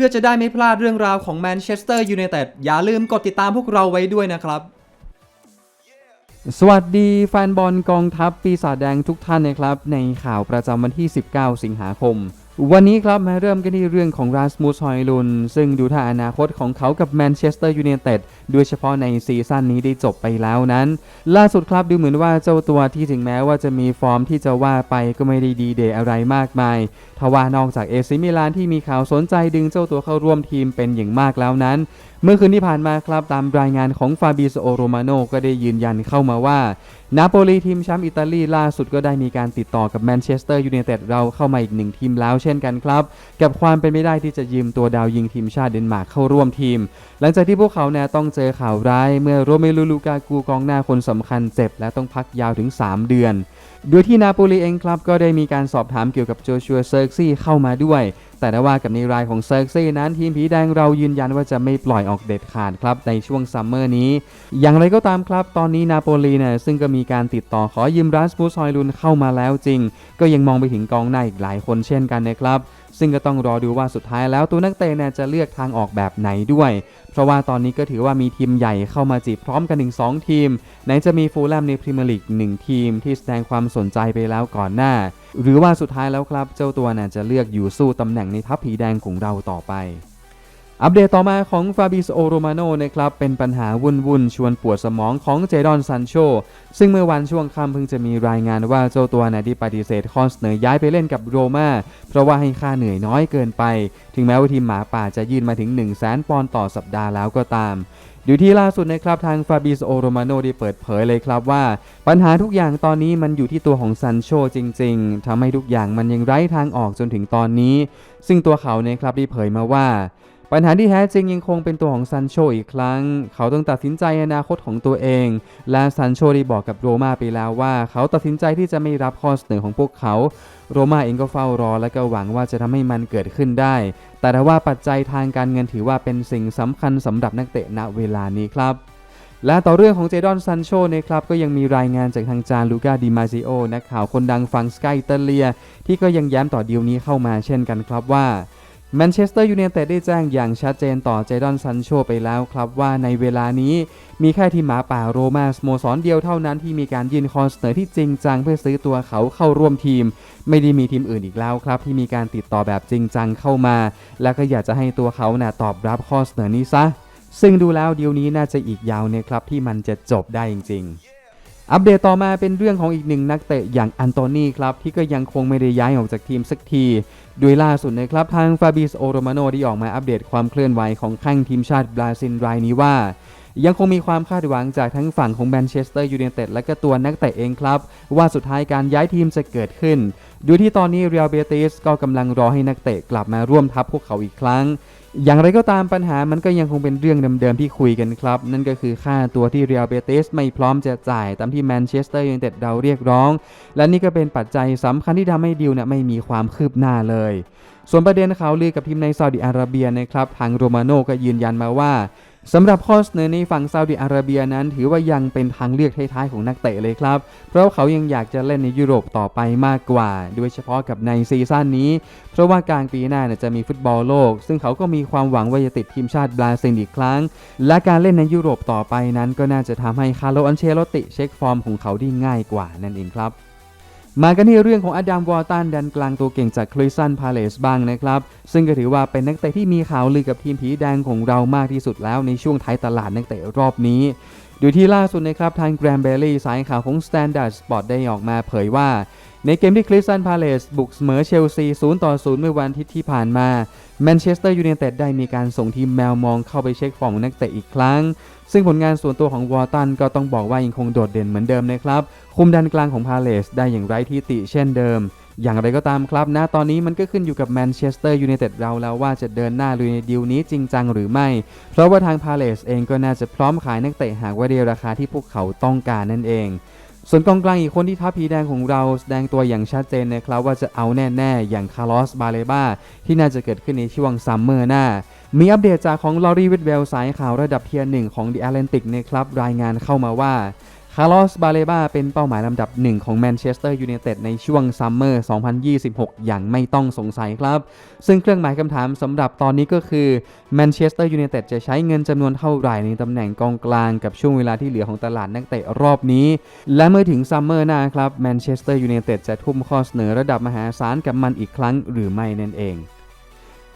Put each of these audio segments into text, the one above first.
พื่อจะได้ไม่พลาดเรื่องราวของแมนเชสเตอร์ยูไนเต็ดอย่าลืมกดติดตามพวกเราไว้ด้วยนะครับ สวัสดีแฟนบอลกองทัพปีศาจแดงทุกท่านนะครับ ในข่าวประจำวันที่ 19 สิงหาคม วันนี้ครับมาเริ่มกันที่เรื่องของราสมูสฮอยลุน ซึ่งดูท่าอนาคตของเขากับแมนเชสเตอร์ยูไนเต็ดโดยเฉพาะในซีซั่นนี้ได้จบไปแล้วนั้น ล่าสุดครับดูเหมือนว่าเจ้าตัวที่ถึงแม้ว่าจะมีฟอร์มที่จะว่าไปก็ไม่ได้ดีเดย์อะไรมากมายทว่านอกจากเอซิมิลานที่มีข่าวสนใจดึงเจ้าตัวเข้าร่วมทีมเป็นอย่างมากแล้วนั้นเมื่อคืนที่ผ่านมาครับตามรายงานของฟาบิโซโรมาโนก็ได้ยืนยันเข้ามาว่า นาโปลีทีมแชมป์อิตาลีล่าสุดก็ได้มีการติดต่อกับแมนเชสเตอร์ยูไนเต็ดเราเข้ามาอีกหนึ่งทีมแล้วเช่นกันครับ กับความเป็นไม่ได้ที่จะยืมตัวดาวยิงทีมชาติเดนมาร์กเข้าร่วมทีม หลังจากที่พวกเขาเนี่ยต้องเจอข่าวร้ายเมื่อโรเมลูลูกากูกองหน้าคนสำคัญเจ็บและต้องพักยาวถึง 3 เดือนโดยที่นาโปลีเองครับก็ได้มีการสอบถามเกี่ยวกับโจชัวเซิร์ซี่เข้ามาด้วยแต่ได้ว่ากับในรายของเซิร์กซี่นั้นทีมผีแดงเรายืนยันว่าจะไม่ปล่อยออกเด็ดขาดครับในช่วงซัมเมอร์นี้ อย่างไรก็ตามครับ ตอนนี้นาโปลีเนี่ยซึ่งก็มีการติดต่อขอยืมรัสมูสฮอยลุนเข้ามาแล้วจริง ก็ยังมองไปถึงกองหน้าอีกหลายคนเช่นกันนะครับซึ่งก็ต้องรอดูว่าสุดท้ายแล้วตัวนักเตะเนี่ยจะเลือกทางออกแบบไหนด้วย เพราะว่าตอนนี้ก็ถือว่ามีทีมใหญ่เข้ามาจีบพร้อมกันถึง2ทีม ไหนจะมีฟูลแลมในพรีเมียร์ลีก1ทีมที่แสดงความสนใจไปแล้วก่อนหน้าหรือว่าสุดท้ายแล้วครับ เจ้าตัวน่ะจะเลือกอยู่สู้ตำแหน่งในทัพผีแดงของเราต่อไป อัปเดตต่อมาของฟาบิโอโรมาโนนะครับ เป็นปัญหาวุ่นวุ่นชวนปวดสมองของเจดอนซันโช ซึ่งเมื่อวันช่วงค่ำเพิ่งจะมีรายงานว่าเจ้าตัวนะได้ปฏิเสธข้อเสนอย้ายไปเล่นกับโรม่าเพราะว่าให้ค่าเหนื่อยน้อยเกินไป ถึงแม้ว่าทีมหมาป่าจะยื่นมาถึง 1 0 0 0 0แสนปอนด์ต่อสัปดาห์แล้วก็ตามอยู่ที่ล่าสุดนะครับทางฟาบิโอโรมาโนได้เปิดเผยเลยครับว่า ปัญหาทุกอย่างตอนนี้มันอยู่ที่ตัวของซันโชจริงๆทำให้ทุกอย่างมันยังไร้ทางออกจนถึงตอนนี้ ซึ่งตัวเขาเนี่ยครับได้เผยมาว่า ปัญหาที่แท้จริงยังคงเป็นตัวของซันโชอีกครั้ง เขาต้องตัดสินใจอนาคตของตัวเอง และซันโชได้บอกกับโรมาไปแล้วว่า เขาตัดสินใจที่จะไม่รับข้อเสนอของพวกเขา โรมาเองก็เฝ้ารอและก็หวังว่าจะทำให้มันเกิดขึ้นได้ แต่ถ้าว่าปัจจัยทางการเงินถือว่าเป็นสิ่งสำคัญสำหรับนักเตะณเวลานี้ครับและต่อเรื่องของเจดอนซันโชนะครับก็ยังมีรายงานจากทางจานลูกาดิมาซิโอนักข่าวคนดังฝั่งสกายอิตาเลีย ที่ก็ยังย้ำต่อดีลนี้เข้ามาเช่นกันครับว่า แมนเชสเตอร์ยูไนเต็ดได้แจ้งอย่างชัดเจนต่อเจดอนซันโชไปแล้วครับว่าในเวลานี้มีแค่ทีมหมาป่าโรมาสโมสรเดียวเท่านั้นที่มีการยื่นข้อเสนอที่จริงจังเพื่อซื้อตัวเขาเข้าร่วมทีม ไม่ได้มีทีมอื่นอีกแล้วครับ ที่มีการติดต่อแบบจริงจังเข้ามา และก็อยากจะให้ตัวเขาน่ะตอบรับข้อเสนอนี้ซะ ซึ่งดูแล้วเดีลนี้น่าจะอีกยาวนะครับที่มันจะจบได้จริง ๆ อัปเดตต่อมาเป็นเรื่องของอีกหนึ่งนักเตะอย่างอันโตนีครับ ที่ก็ยังคงไม่ได้ย้ายออกจากทีมสักทีโดยล่าสุดนะครับ ทางฟาบิสโอโรมาโนได้ออกมาอัปเดตความเคลื่อนไหวของข้างทีมชาติบราซิลรายนี้ว่า ยังคงมีความคาดหวังจากทั้งฝั่งของแมนเชสเตอร์ยูไนเต็ดและก็ตัวนักเตะเองครับ ว่าสุดท้ายการย้ายทีมจะเกิดขึ้นโดยที่ตอนนี้เรียลเบติสก็กำลังรอให้นักเตะกลับมาร่วมทัพพวกเขาอีกครั้งอย่างไรก็ตามปัญหามันก็ยังคงเป็นเรื่องเดิมๆที่คุยกันครับ นั่นก็คือค่าตัวที่เรียลเบติสไม่พร้อมจะจ่ายตามที่แมนเชสเตอร์ยูไนเต็ดเราเรียกร้อง และนี่ก็เป็นปัจจัยสำคัญที่ทำให้ดิวเนี่ยไม่มีความคืบหน้าเลย ส่วนประเด็นข่าวลือกับทีมในซาอุดิอาระเบียนะครับทางโรมาโนก็ยืนยันมาว่า สำหรับข้อเสนอในฝั่งซาอุดิอาระเบียนั้น ถือว่ายังเป็นทางเลือกท้ายๆของนักเตะเลยครับ เพราะเขายังอยากจะเล่นในยุโรปต่อไปมากกว่า โดยเฉพาะกับในซีซั่นนี้ เพราะว่ากลางปีหน้าจะมีฟุตบอลโลก ซึ่งเขาก็มีความหวังว่าจะติดทีมชาติบราซิลอีกครั้ง และการเล่นในยุโรปต่อไปนั้น ก็น่าจะทำให้คาร์โลอันเชโลติเช็คฟอร์มของเขาได้ง่ายกว่านั่นเองครับ มากันที่เรื่องของอดัมวอลตันดันกลางตัวเก่งจากคลิสันพาเลสบ้างนะครับ ซึ่งก็ถือว่าเป็นนักเตะที่มีข่าวลือกับทีมผีแดงของเรามากที่สุดแล้วในช่วงท้ายตลาดนักเตะรอบนี้ โดยที่ล่าสุดนะครับ ทางแกรมเบลลี่สายข่าวของ Standard Sport ได้ออกมาเผยว่า ในเกมที่คริสตันพาเลสบุกเสมอเชลซี 0 ต่อ 0 เมื่อวันอาทิตย์ที่ผ่านมาแมนเชสเตอร์ยูไนเต็ดได้มีการส่งทีมแมวมองเข้าไปเช็คฟอร์มของนักเตะอีกครั้ง ซึ่งผลงานส่วนตัวของวอร์ตันก็ต้องบอกว่ายังคงโดดเด่นเหมือนเดิมนะครับ คุมดันกลางของพาเลสได้อย่างไร้ที่ติเช่นเดิมอย่างไรก็ตามครับนะตอนนี้มันก็ขึ้นอยู่กับแมนเชสเตอร์ยูไนเต็ดเราแล้วว่าจะเดินหน้าลุยในดีลนี้จริงจังหรือไม่ เพราะว่าทางพาเลสเองก็น่าจะพร้อมขายนักเตะหากว่าได้ราคาที่พวกเขาต้องการนั่นเอง ส่วนกองกลางอีกคนที่ทัพผีแดงของเราแสดงตัวอย่างชัดเจนนะครับว่าจะเอาแน่ๆ อย่างคาร์ลอสบาเลบาที่น่าจะเกิดขึ้นในช่วงซัมเมอร์หน้า มีอัปเดตจากของลอรีวิทเวลสายข่าวระดับเทียร์หนึ่งของ The Atlantic นะครับรายงานเข้ามาว่าาร์ลอสบาเลบาเป็นเป้าหมายลำดับหนึ่งของแมนเชสเตอร์ยูไนเต็ดในช่วงซัมเมอร์ 2026 อย่างไม่ต้องสงสัยครับ ซึ่งเครื่องหมายคำถามสำหรับตอนนี้ก็คือแมนเชสเตอร์ยูไนเต็ดจะใช้เงินจำนวนเท่าไหร่ในตำแหน่งกองกลางกับช่วงเวลาที่เหลือของตลาดนักเตะรอบนี้ และเมื่อถึงซัมเมอร์หน้าครับแมนเชสเตอร์ยูไนเต็ดจะทุ่มข้อเสนอระดับมหาศาลกับมันอีกครั้งหรือไม่นั่นเอง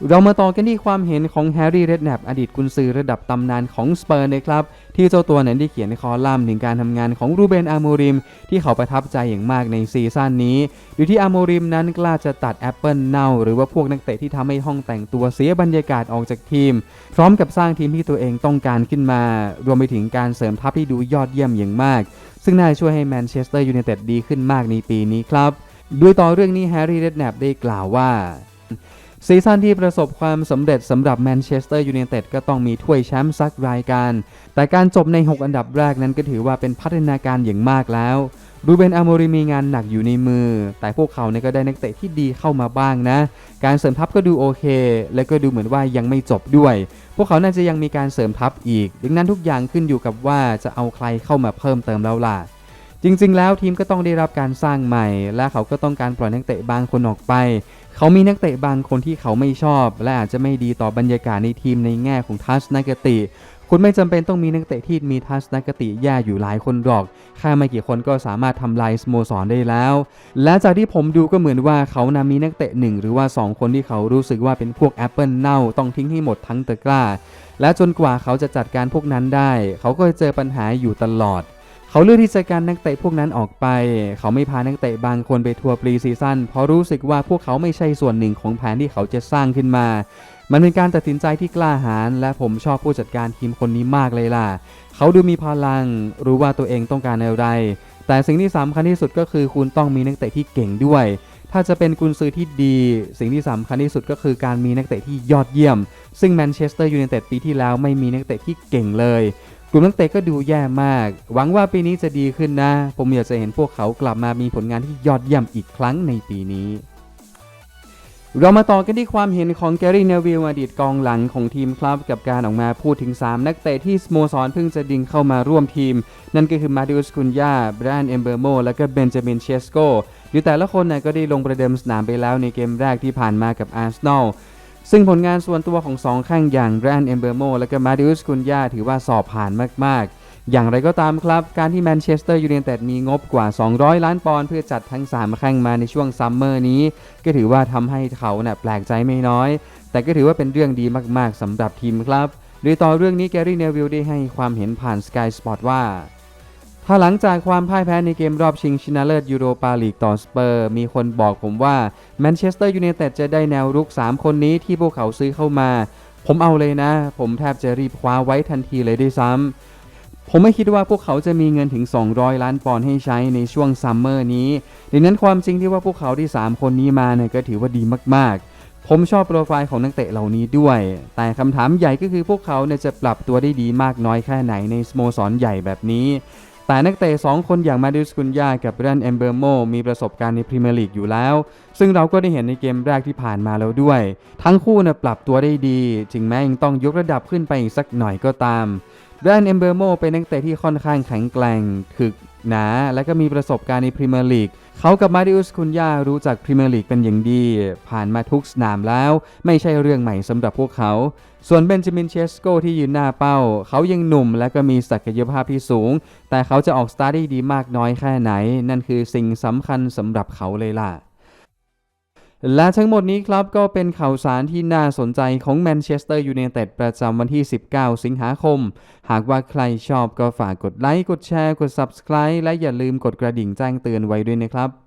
เรามาต่อกันที่ความเห็นของแฮร์รี่เรดแนปอดีตกุนซือระดับตำนานของสเปอร์นะครับ ที่เจ้าตัวนั้นได้เขียนในคอลัมน์ถึงการทำงานของรูเบนอาโมริม ที่เขาประทับใจอย่างมากในซีซั่นนี้อยู่ที่อาโมริมนั้นกล้าจะตัดแอปเปิลเน่า หรือว่าพวกนักเตะที่ทำให้ห้องแต่งตัวเสียบรรยากาศออกจากทีม พร้อมกับสร้างทีมที่ตัวเองต้องการขึ้นมา รวมไปถึงการเสริมทัพที่ดูยอดเยี่ยมอย่างมาก ซึ่งน่าจะช่วยให้แมนเชสเตอร์ยูไนเต็ดดีขึ้นมากในปีนี้ครับด้วยต่อเรื่องนี้แฮร์รี่เรดแนปได้กล่าวว่า ซีซั่นที่ประสบความสำเร็จสำหรับแมนเชสเตอร์ยูไนเต็ดก็ต้องมีถ้วยแชมป์สักรายการ แต่การจบใน 6 อันดับแรกนั้นก็ถือว่าเป็นพัฒนาการอย่างมากแล้วรูเบนอาโมริมีงานหนักอยู่ในมือ แต่พวกเขาเนี่ยก็ได้นักเตะที่ดีเข้ามาบ้างนะ การเสริมทัพก็ดูโอเค และก็ดูเหมือนว่ายังไม่จบด้วย พวกเขาน่าจะยังมีการเสริมทัพอีก ดังนั้นทุกอย่างขึ้นอยู่กับว่าจะเอาใครเข้ามาเพิ่มเติมแล้วล่ะ จริง ๆ แล้วทีมก็ต้องได้รับการสร้างใหม่ และเขาก็ต้องการปล่อยนักเตะบางคนออกไป เขามีนักเตะบางคนที่เขาไม่ชอบ และอาจจะไม่ดีต่อบรรยากาศในทีมในแง่ของทัศนคติคุณไม่จำเป็นต้องมีนักเตะที่มีทัศนคติแย่อยู่หลายคนหรอก แค่ไม่กี่คนก็สามารถทำลายสโมสรได้แล้ว และจากที่ผมดูก็เหมือนว่าเขานะมีนักเตะหนึ่งหรือว่า 2 คนที่เขารู้สึกว่าเป็นพวกแอปเปิลเน่าต้องทิ้งให้หมดทั้งตะกร้า และจนกว่าเขาจะจัดการพวกนั้นได้ เขาก็จะเจอปัญหาอยู่ตลอด เขาเลือกที่จะการนักเตะพวกนั้นออกไป เขาไม่พานักเตะบางคนไปทัวร์ปรีซีซั่นเพราะรู้สึกว่าพวกเขาไม่ใช่ส่วนหนึ่งของแผนที่เขาจะสร้างขึ้นมา มันเป็นการตัดสินใจที่กล้าหาญและผมชอบผู้จัดการทีมคนนี้มากเลยล่ะ เขาดูมีพลัง รู้ว่าตัวเองต้องการอะไร แต่สิ่งที่สำคัญที่สุดก็คือคุณต้องมีนักเตะที่เก่งด้วย ถ้าจะเป็นกุนซือที่ดี สิ่งที่สำคัญที่สุดก็คือการมีนักเตะที่ยอดเยี่ยม ซึ่งแมนเชสเตอร์ยูไนเต็ดปีที่แล้วไม่มีนักเตะที่เก่งเลย กลุ่มนักเตะก็ดูแย่มาก หวังว่าปีนี้จะดีขึ้นนะ ผมอยากจะเห็นพวกเขากลับมามีผลงานที่ยอดเยี่ยมอีกครั้งในปีนี้ เรามาต่อกันที่ความเห็นของแกรี่เนวิลอดีตกองหลังของทีมครับกับการออกมาพูดถึง 3 นักเตะที่สโมสรเพิ่งจะดึงเข้ามาร่วมทีม นั่นก็คือมาดิอุสคุนยาแบรนเอมเบอร์โมและก็เบนจามินเชสโกหรือแต่ละคนนะก็ได้ลงประเดิมสนามไปแล้วในเกมแรกที่ผ่านมากับอาร์เซนอล ซึ่งผลงานส่วนตัวของสองข้างอย่างแบรนเอมเบอร์โมและก็มาดิอุสคุนยาถือว่าสอบผ่านมาก ๆ อย่างไรก็ตามครับ การที่แมนเชสเตอร์ยูไนเต็ดมีงบกว่า 200 ล้านปอนด์เพื่อจัดทั้ง3แข้งมาในช่วงซัมเมอร์นี้ ก็ถือว่าทำให้เขาเน่ยแปลกใจไม่น้อย แต่ก็ถือว่าเป็นเรื่องดีมาก ๆสำหรับทีมครับโดยต่อเรื่องนี้แกรี่เนวิลได้ให้ความเห็นผ่าน Sky Sport ว่า ถ้าหลังจากความพ่ายแพ้ในเกมรอบชิงชนะเลิศยูโรปาลีกต่อสเปอร์ มีคนบอกผมว่าแมนเชสเตอร์ยูไนเต็ดจะได้แนวรุก 3 คนนี้ที่พวกเขาซื้อเข้ามา ผมเอาเลยนะ ผมแทบจะรีบคว้าไว้ทันทีเลยด้วยซ้ำผมไม่คิดว่าพวกเขาจะมีเงินถึง 200 ล้านปอนด์ให้ใช้ในช่วงซัมเมอร์นี้ ดังนั้นความจริงที่ว่าพวกเขาที่ 3 คนนี้มาเนี่ยก็ถือว่าดีมากๆผมชอบโปรไฟล์ของนักเตะเหล่านี้ด้วย แต่คำถามใหญ่ก็คือพวกเขาเนี่ยจะปรับตัวได้ดีมากน้อยแค่ไหนในสโมสรใหญ่แบบนี้ แต่นักเตะ2คนอย่างมาดิสกุนยากับเรนเอมเบอร์โมมีประสบการณ์ในพรีเมียร์ลีกอยู่แล้ว ซึ่งเราก็ได้เห็นในเกมแรกที่ผ่านมาแล้วด้วย ทั้งคู่เนี่ยปรับตัวได้ดี ถึงแม้ยังต้องยกระดับขึ้นไปอีกสักหน่อยก็ตามเรนเอมเบอร์โมเป็นนักเตะที่ค่อนข้างแข็งแกร่ง ถึกหนา และก็มีประสบการณ์ในพรีเมียร์ลีก เขากับมาริอุสคุนยารู้จักพรีเมียร์ลีกเป็นอย่างดี ผ่านมาทุกสนามแล้ว ไม่ใช่เรื่องใหม่สำหรับพวกเขา ส่วนเบนจามินเชสโกที่ยืนหน้าเป้า เขายังหนุ่มและก็มีศักยภาพที่สูง แต่เขาจะออกสตาร์ทได้ดีมากน้อยแค่ไหน นั่นคือสิ่งสำคัญสำหรับเขาเลยล่ะ และทั้งหมดนี้ครับก็เป็นข่าวสารที่น่าสนใจของแมนเชสเตอร์ยูไนเต็ดประจำวันที่ 19 สิงหาคม หากว่าใครชอบก็ฝากกดไลค์ กดแชร์ กด Subscribe และอย่าลืมกดกระดิ่งแจ้งเตือนไว้ด้วยนะครับ